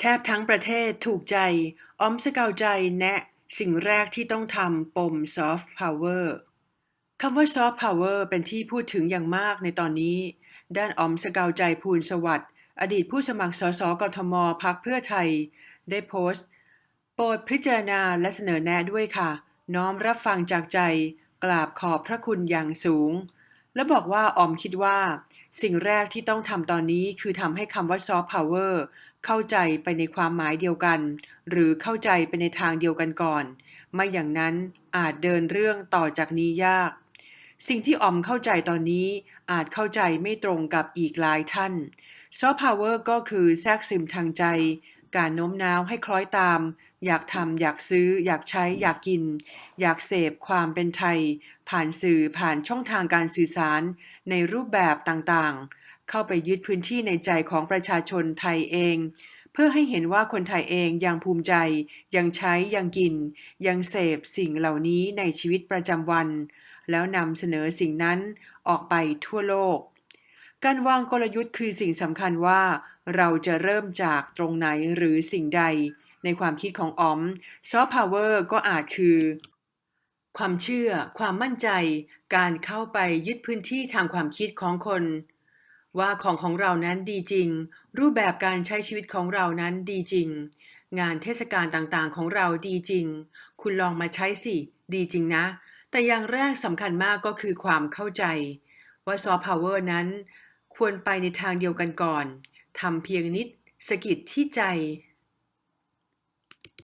แทบทั้งประเทศถูกใจออมสกาวใจแนะ สิ่งแรกที่ต้องทำปมซอฟต์พาวเวอร์คำว่าซอฟต์พาวเวอร์เป็นที่พูดถึงอย่างมากในตอนนี้ ด้านออมสกาวใจภูลสวัสดิ์อดีตผู้สมัครสสกทมพักเพื่อไทย ได้โพสต์ โปรดพิจารณาและเสนอแนะด้วยค่ะ น้อมรับฟังจากใจ กราบขอบพระคุณอย่างสูง และบอกว่าออมคิดว่า สิ่งแรกที่ต้องทำตอนนี้คือทำให้คำว่าซอฟต์พาวเวอร์เข้าใจไปในความหมายเดียวกัน หรือเข้าใจไปในทางเดียวกันก่อน ไม่อย่างนั้นอาจเดินเรื่องต่อจากนี้ยาก สิ่งที่ออมเข้าใจตอนนี้อาจเข้าใจไม่ตรงกับอีกหลายท่านซอฟต์พาวเวอร์ก็คือแทรกซึมทางใจ การโน้มน้าวให้คล้อยตาม อยากทำอยากซื้อ อยากใช้ อยากกิน อยากเสพความเป็นไทย ผ่านสื่อผ่านช่องทางการสื่อสาร ในรูปแบบต่างๆ เข้าไปยึดพื้นที่ในใจของประชาชนไทยเอง เพื่อให้เห็นว่าคนไทยเองยังภูมิใจ ยังใช้ ยังกิน ยังเสพสิ่งเหล่านี้ในชีวิตประจำวัน แล้วนำเสนอสิ่งนั้นออกไปทั่วโลก การวางกลยุทธ์คือสิ่งสำคัญว่า เราจะเริ่มจากตรงไหนหรือสิ่งใด ในความคิดของออมซอฟต์พาวเวอร์ก็อาจคือ ความเชื่อ ความมั่นใจ การเข้าไปยึดพื้นที่ทางความคิดของคน ว่าของของเรานั้นดีจริง รูปแบบการใช้ชีวิตของเรานั้นดีจริง งานเทศกาลต่างๆ ของเราดีจริง คุณลองมาใช้สิ ดีจริงนะ แต่อย่างแรกสำคัญมากก็คือความเข้าใจว่าซอฟต์พาวเวอร์นั้น ควรไปในทางเดียวกันก่อน ทำเพียงนิดสะกิดที่ใจ